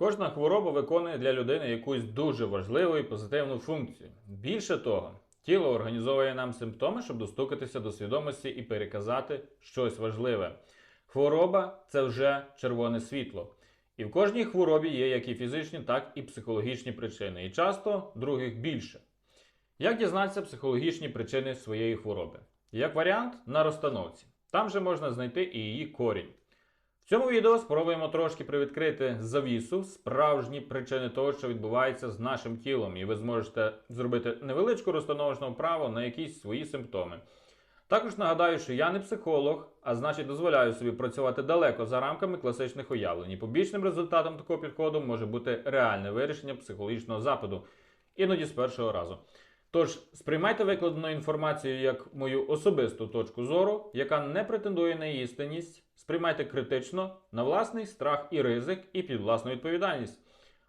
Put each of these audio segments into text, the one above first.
Кожна хвороба виконує для людини якусь дуже важливу і позитивну функцію. Більше того, тіло організовує нам симптоми, щоб достукатися до свідомості і переказати щось важливе. Хвороба це вже червоне світло. І в кожній хворобі є як і фізичні, так і психологічні причини. І часто других більше. Як дізнатися психологічні причини своєї хвороби? Як варіант на розстановці. Там же можна знайти і її корінь. Цьому відео спробуємо трошки привідкрити завісу, справжні причини того, що відбувається з нашим тілом, і ви зможете зробити невеличку розстановочну вправу на якісь свої симптоми. Також нагадаю, що я не психолог, а значить дозволяю собі працювати далеко за рамками класичних уявлень. І побічним результатом такого підходу може бути реальне вирішення психологічного запиту, іноді з першого разу. Тож сприймайте викладену інформацію як мою особисту точку зору, яка не претендує на істинність. Сприймайте критично на власний страх і ризик, і під власну відповідальність.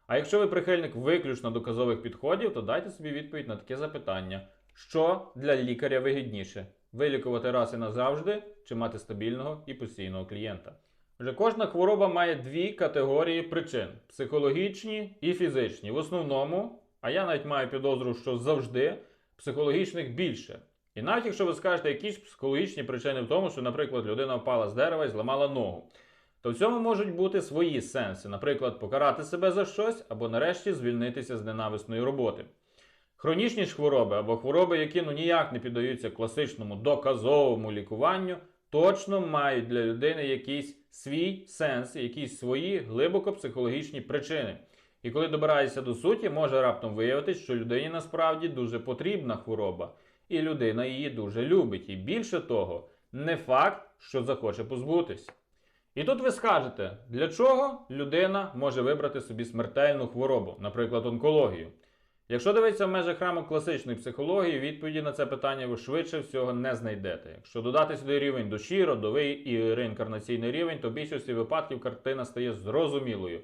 А якщо ви прихильник виключно доказових підходів, то дайте собі відповідь на таке запитання: що для лікаря вигідніше? Вилікувати раз і назавжди, чи мати стабільного і постійного клієнта? Вже кожна хвороба має дві категорії причин: психологічні і фізичні. В основному, а я навіть маю підозру, що завжди психологічних більше. І навіть якщо ви скажете якісь психологічні причини в тому, що, наприклад, людина впала з дерева і зламала ногу, то в цьому можуть бути свої сенси, наприклад, покарати себе за щось або нарешті звільнитися з ненависної роботи. Хронічні ж хвороби або хвороби, які ну ніяк не піддаються класичному доказовому лікуванню, точно мають для людини якийсь свій сенс, якісь свої глибоко психологічні причини. І коли добираєшся до суті, може раптом виявитись, що людині насправді дуже потрібна хвороба, і людина її дуже любить. І більше того, не факт, що захоче позбутись. І тут ви скажете, для чого людина може вибрати собі смертельну хворобу, наприклад, онкологію. Якщо дивитися в межах рамок класичної психології, відповіді на це питання ви швидше всього не знайдете. Якщо додати сюди рівень душі, родовий і реінкарнаційний рівень, то в більшості випадків картина стає зрозумілою.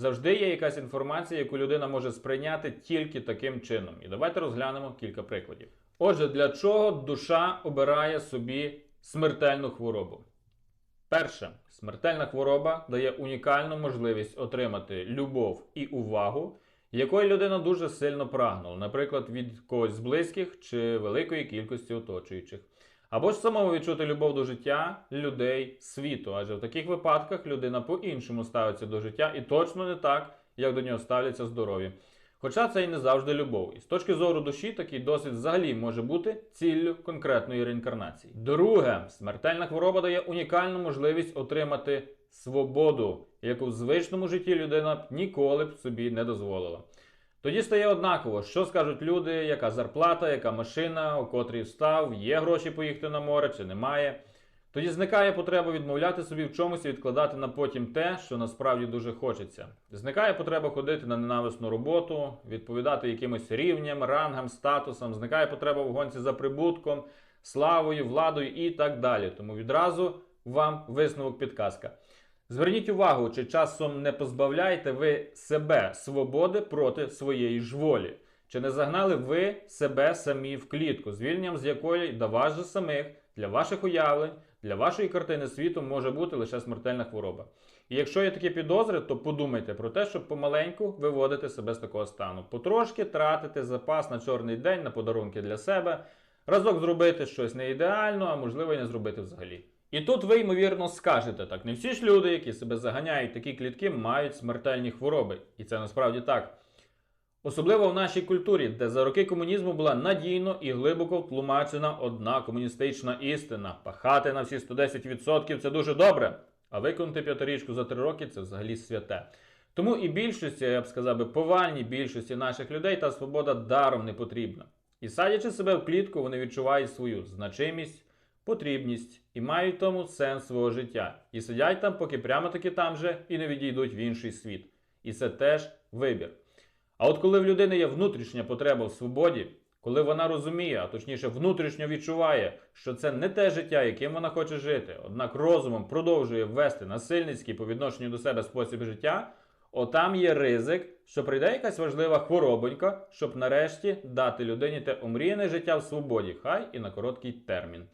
Завжди є якась інформація, яку людина може сприйняти тільки таким чином. І давайте розглянемо кілька прикладів. Отже, для чого душа обирає собі смертельну хворобу? Перше, смертельна хвороба дає унікальну можливість отримати любов і увагу, якої людина дуже сильно прагнула, наприклад, від когось з близьких чи великої кількості оточуючих. Або ж самому відчути любов до життя, людей, світу, адже в таких випадках людина по-іншому ставиться до життя і точно не так, як до нього ставляться здорові. Хоча це і не завжди любов. І з точки зору душі, такий досвід взагалі може бути ціллю конкретної реінкарнації. Друге, смертельна хвороба дає унікальну можливість отримати свободу, яку в звичному житті людина б ніколи б собі не дозволила. Тоді стає однаково, що скажуть люди, яка зарплата, яка машина, у котрій встав, є гроші поїхати на море чи немає. Тоді зникає потреба відмовляти собі в чомусь і відкладати на потім те, що насправді дуже хочеться. Зникає потреба ходити на ненависну роботу, відповідати якимось рівням, рангам, статусам, зникає потреба в гонці за прибутком, славою, владою і так далі. Тому відразу вам висновок підказка. Зверніть увагу, чи часом не позбавляєте ви себе свободи проти своєї ж волі. Чи не загнали ви себе самі в клітку, звільненням з якої до вас же самих, для ваших уявлень, для вашої картини світу може бути лише смертельна хвороба. І якщо є такі підозри, то подумайте про те, щоб помаленьку виводити себе з такого стану. Потрошки тратити запас на чорний день, на подарунки для себе, разок зробити щось не ідеально, а можливо і не зробити взагалі. І тут ви, ймовірно, скажете так: не всі ж люди, які себе заганяють такі клітки, мають смертельні хвороби. І це насправді так. Особливо в нашій культурі, де за роки комунізму була надійно і глибоко втлумачена одна комуністична істина. Пахати на всі 110% це дуже добре, а виконати п'ятирічку за три роки це взагалі святе. Тому і більшості, я б сказав би, повальній більшості наших людей та свобода даром не потрібна. І садячи себе в клітку, вони відчувають свою значимість, потрібність і мають тому сенс свого життя. І сидять там, поки прямо таки там же і не відійдуть в інший світ. І це теж вибір. А от коли в людини є внутрішня потреба в свободі, коли вона розуміє, а точніше внутрішньо відчуває, що це не те життя, яким вона хоче жити, однак розумом продовжує ввести насильницький по відношенню до себе спосіб життя, отам є ризик, що прийде якась важлива хворобонька, щоб нарешті дати людині те омріяне життя в свободі, хай і на короткий термін.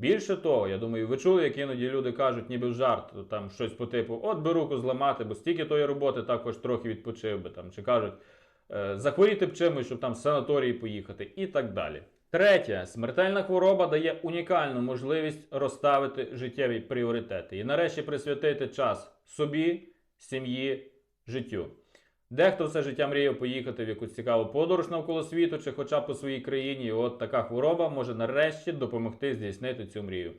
Більше того, я думаю, ви чули, як іноді люди кажуть, ніби в жарт, там щось по типу, от би руку зламати, бо стільки тої роботи також трохи відпочив би там, чи кажуть, е, захворіти б чимось, щоб там в санаторії поїхати, і так далі. Третє, смертельна хвороба дає унікальну можливість розставити життєві пріоритети і нарешті присвятити час собі, сім'ї, життю. Дехто все життя мріяв поїхати в якусь цікаву подорож навколо світу чи хоча б по своїй країні. І от така хвороба може нарешті допомогти здійснити цю мрію.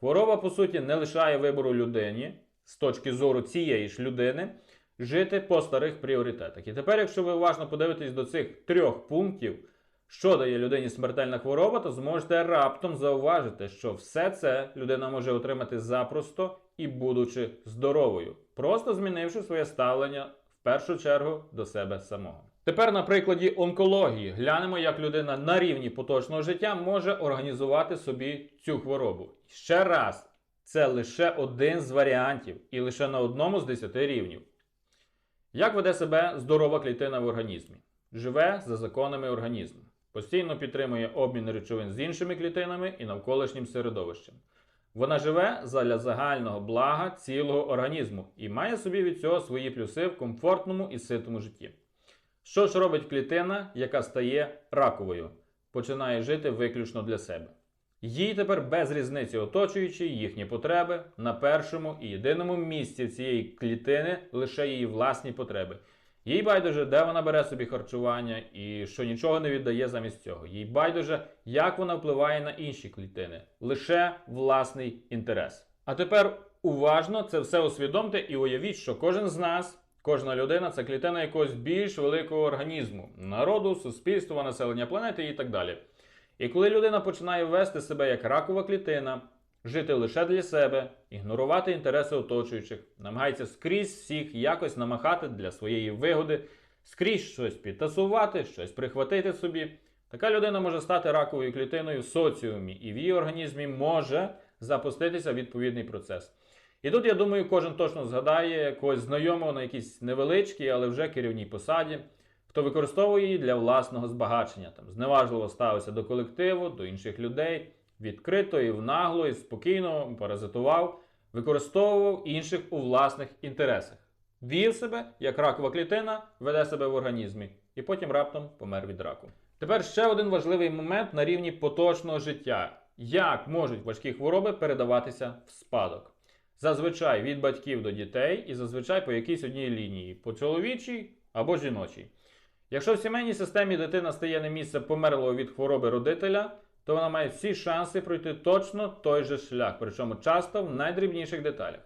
Хвороба, по суті, не лишає вибору людині з точки зору цієї ж людини жити по старих пріоритетах. І тепер, якщо ви уважно подивитесь до цих трьох пунктів, що дає людині смертельна хвороба, то зможете раптом зауважити, що все це людина може отримати запросто і будучи здоровою, просто змінивши своє ставлення в першу чергу до себе самого. Тепер на прикладі онкології глянемо, як людина на рівні поточного життя може організувати собі цю хворобу. Ще раз, це лише один з варіантів і лише на одному з 10 рівнів. Як веде себе здорова клітина в організмі? Живе за законами організму, постійно підтримує обмін речовин з іншими клітинами і навколишнім середовищем. Вона живе задля загального блага цілого організму і має собі від цього свої плюси в комфортному і ситому житті. Що ж робить клітина, яка стає раковою, починає жити виключно для себе. Їй тепер без різниці оточуючи їхні потреби на першому і єдиному місці цієї клітини лише її власні потреби. Їй байдуже, де вона бере собі харчування і що нічого не віддає замість цього. Їй байдуже, як вона впливає на інші клітини, лише власний інтерес. А тепер уважно це все усвідомте і уявіть, що кожен з нас, кожна людина це клітина якогось більш великого організму, народу, суспільства, населення планети і так далі. І коли людина починає вести себе як ракова клітина, жити лише для себе, ігнорувати інтереси оточуючих, намагається скрізь всіх якось намахати для своєї вигоди, скрізь щось підтасувати, щось прихватити собі. Така людина може стати раковою клітиною в соціумі, і в її організмі може запуститися відповідний процес. І тут, я думаю, кожен точно згадає якогось знайомого на якійсь невеличкій, але вже керівній посаді, хто використовує її для власного збагачення, там зневажливо ставився до колективу, до інших людей, відкрито і внагло, і спокійно паразитував, використовував інших у власних інтересах. Вів себе, як ракова клітина, веде себе в організмі, і потім раптом помер від раку. Тепер ще один важливий момент на рівні поточного життя: як можуть важкі хвороби передаватися в спадок. Зазвичай від батьків до дітей і зазвичай по якійсь одній лінії, по чоловічій або жіночій. Якщо в сімейній системі дитина стає на місце померлого від хвороби родителя, то вона має всі шанси пройти точно той же шлях, причому часто в найдрібніших деталях.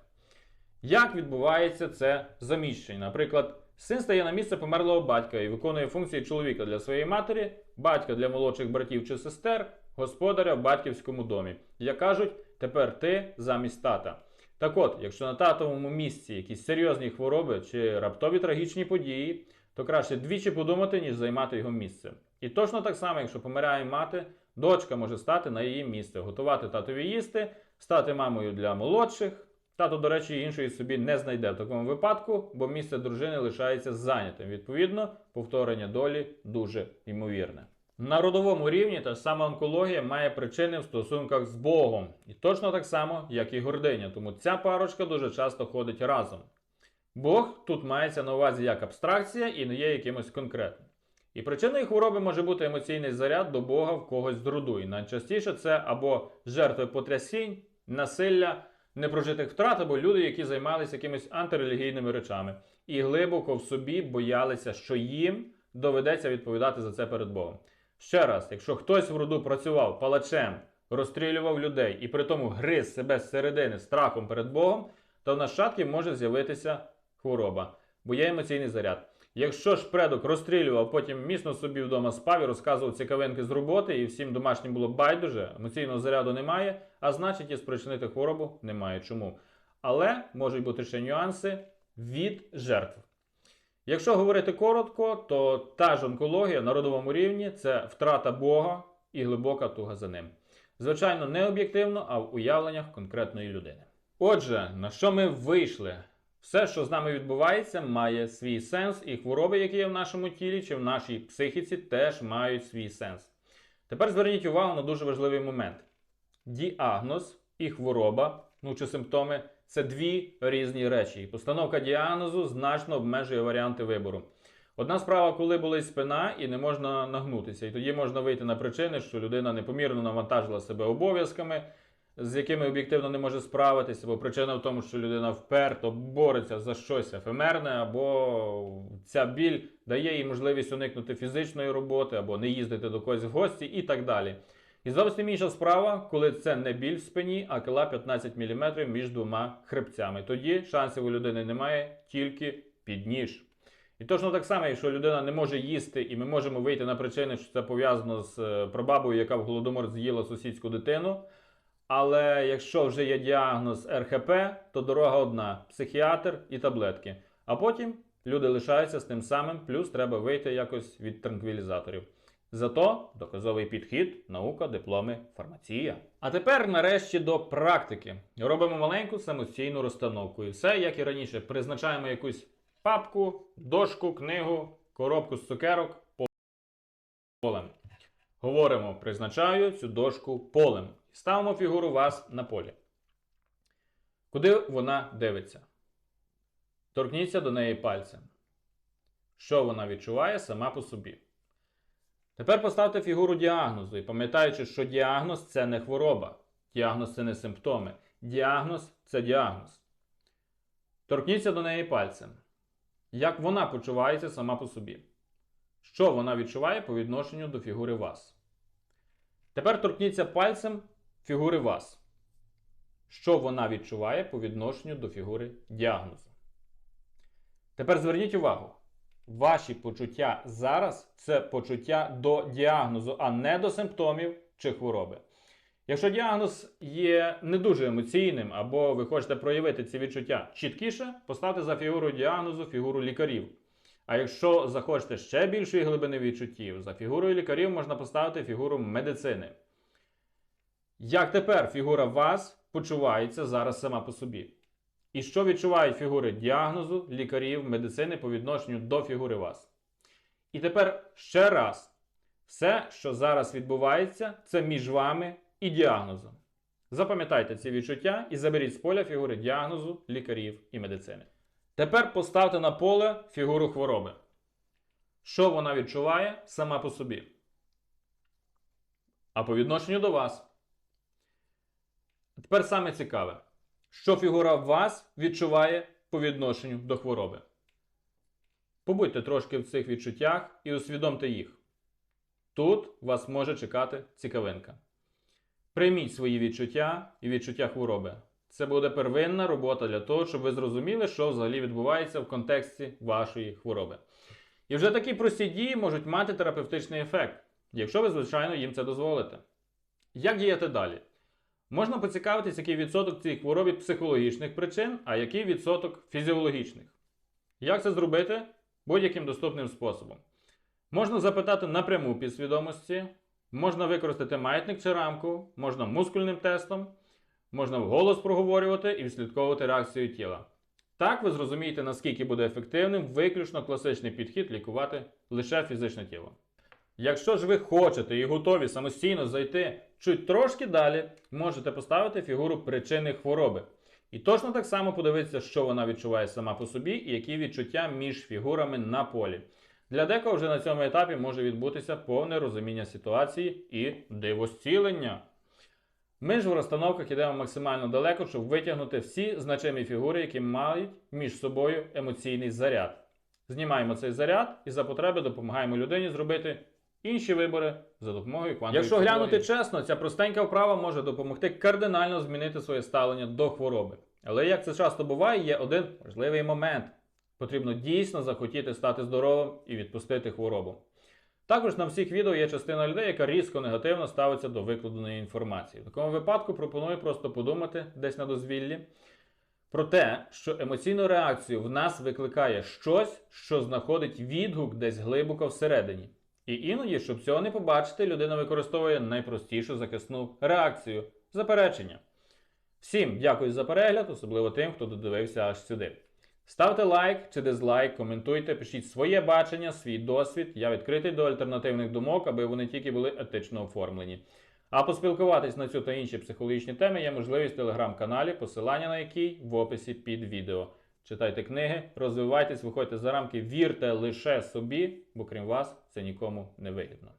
Як відбувається це заміщення? Наприклад, син стає на місце померлого батька і виконує функції чоловіка для своєї матері, батька для молодших братів чи сестер, господаря в батьківському домі. Як кажуть, тепер ти замість тата. Так от, якщо на татовому місці якісь серйозні хвороби чи раптові трагічні події, то краще двічі подумати, ніж займати його місце. І точно так само, якщо помирає мати, дочка може стати на її місце, готувати татові їсти, стати мамою для молодших. Тато, до речі, іншої собі не знайде в такому випадку, бо місце дружини лишається зайнятим. Відповідно, повторення долі дуже ймовірне. На родовому рівні та сама онкологія має причини в стосунках з Богом. І точно так само, як і гординя. Тому ця парочка дуже часто ходить разом. Бог тут мається на увазі як абстракція і не є якимось конкретним. І причиною хвороби може бути емоційний заряд до Бога в когось з роду. І найчастіше це або жертви потрясінь, насилля, непрожитих втрат, або люди, які займалися якимись антирелігійними речами, і глибоко в собі боялися, що їм доведеться відповідати за це перед Богом. Ще раз, якщо хтось в роду працював палачем, розстрілював людей і при тому гриз себе зсередини страхом перед Богом, то в нащадків може з'явитися хвороба, бо є емоційний заряд. Якщо ж предок розстрілював, потім міцно собі вдома спав і розказував цікавинки з роботи, і всім домашнім було байдуже, емоційного заряду немає, а значить і спричинити хворобу немає чому. Але можуть бути ще нюанси від жертв. Якщо говорити коротко, то та ж онкологія на родовому рівні це втрата Бога і глибока туга за ним. Звичайно, не об'єктивно, а в уявленнях конкретної людини. Отже, на що ми вийшли? Все, що з нами відбувається, має свій сенс, і хвороби, які є в нашому тілі чи в нашій психіці, теж мають свій сенс. Тепер зверніть увагу на дуже важливий момент. діагноз і хвороба, ну чи симптоми це дві різні речі. І постановка діагнозу значно обмежує варіанти вибору. Одна справа, коли болить спина і не можна нагнутися, і тоді можна вийти на причини, що людина непомірно навантажила себе обов'язками, з якими об'єктивно не може справитися, бо причина в тому, що людина вперто бореться за щось ефемерне, або ця біль дає їй можливість уникнути фізичної роботи, або не їздити до когось в гості і так далі. І зовсім інша справа, коли це не біль в спині, а кила 15 мм між двома хребцями. Тоді шансів у людини немає тільки під ніж. І точно так само, якщо людина не може їсти, і ми можемо вийти на причини, що це пов'язано з е, прабабою, яка в голодомор з'їла сусідську дитину. Але якщо вже є діагноз РХП, то дорога одна психіатр і таблетки. А потім люди лишаються з тим самим, плюс треба вийти якось від транквілізаторів. Зато доказовий підхід, наука, дипломи, фармація. А тепер нарешті до практики. Робимо маленьку самостійну розстановку. І все, як і раніше, призначаємо якусь папку, дошку, книгу, коробку з цукерок полем. Говоримо, призначаю цю дошку полем. Ставимо фігуру вас на полі. Куди вона дивиться? Торкніться до неї пальцем. Що вона відчуває сама по собі. Тепер поставте фігуру діагнозу і пам'ятаючи, що діагноз це не хвороба. Діагноз це не симптоми. Діагноз це діагноз. Торкніться до неї пальцем. Як вона почувається сама по собі? Що вона відчуває по відношенню до фігури вас? Тепер торкніться пальцем фігури вас. Що вона відчуває по відношенню до фігури діагнозу? Тепер зверніть увагу. Ваші почуття зараз це почуття до діагнозу, а не до симптомів чи хвороби. Якщо діагноз є не дуже емоційним, або ви хочете проявити ці відчуття чіткіше, поставте за фігурою діагнозу фігуру лікарів. А якщо захочете ще більшої глибини відчуттів, за фігурою лікарів можна поставити фігуру медицини. Як тепер фігура вас почувається зараз сама по собі? І що відчувають фігури діагнозу, лікарів, медицини по відношенню до фігури вас? І тепер ще раз: все, що зараз відбувається, це між вами і діагнозом. Запам'ятайте ці відчуття і заберіть з поля фігури діагнозу, лікарів і медицини. Тепер поставте на поле фігуру хвороби. Що вона відчуває сама по собі? А по відношенню до вас. Тепер саме цікаве, що фігура вас відчуває по відношенню до хвороби. Побудьте трошки в цих відчуттях і усвідомте їх. Тут вас може чекати цікавинка. Прийміть свої відчуття і відчуття хвороби. Це буде первинна робота для того, щоб ви зрозуміли, що взагалі відбувається в контексті вашої хвороби. І вже такі прості дії можуть мати терапевтичний ефект, якщо ви, звичайно, їм це дозволите. Як діяти далі? Можна поцікавитись, який відсоток цій хворобі психологічних причин, а який відсоток фізіологічних. Як це зробити? Будь-яким доступним способом. Можна запитати напряму підсвідомості, можна використати маятник чи рамку, можна мускульним тестом, можна вголос проговорювати і відслідковувати реакцію тіла. Так ви зрозумієте, наскільки буде ефективним виключно класичний підхід лікувати лише фізичне тіло. Якщо ж ви хочете і готові самостійно зайти чуть трошки далі, можете поставити фігуру причини хвороби. І точно так само подивитися, що вона відчуває сама по собі і які відчуття між фігурами на полі. Для декого вже на цьому етапі може відбутися повне розуміння ситуації і дивосцілення. Ми ж в розстановках йдемо максимально далеко, щоб витягнути всі значимі фігури, які мають між собою емоційний заряд. Знімаємо цей заряд і за потреби допомагаємо людині зробити інші вибори за допомогою квантової Якщо глянути чесно, ця простенька вправа може допомогти кардинально змінити своє ставлення до хвороби. Але як це часто буває, є один важливий момент. Потрібно дійсно захотіти стати здоровим і відпустити хворобу. Також на всіх відео є частина людей, яка різко негативно ставиться до викладеної інформації. В такому випадку пропоную просто подумати десь на дозвіллі про те, що емоційну реакцію в нас викликає щось, що знаходить відгук десь глибоко всередині. І іноді, щоб цього не побачити, людина використовує найпростішу захисну реакцію заперечення. Всім дякую за перегляд, особливо тим, хто додивився аж сюди. Ставте лайк чи дизлайк, коментуйте, пишіть своє бачення, свій досвід. Я відкритий до альтернативних думок, аби вони тільки були етично оформлені. А поспілкуватись на цю та інші психологічні теми є можливість в телеграм-каналі, посилання на який в описі під відео. Читайте книги, розвивайтесь, виходьте за рамки, вірте лише собі, бо крім вас це нікому не вигідно.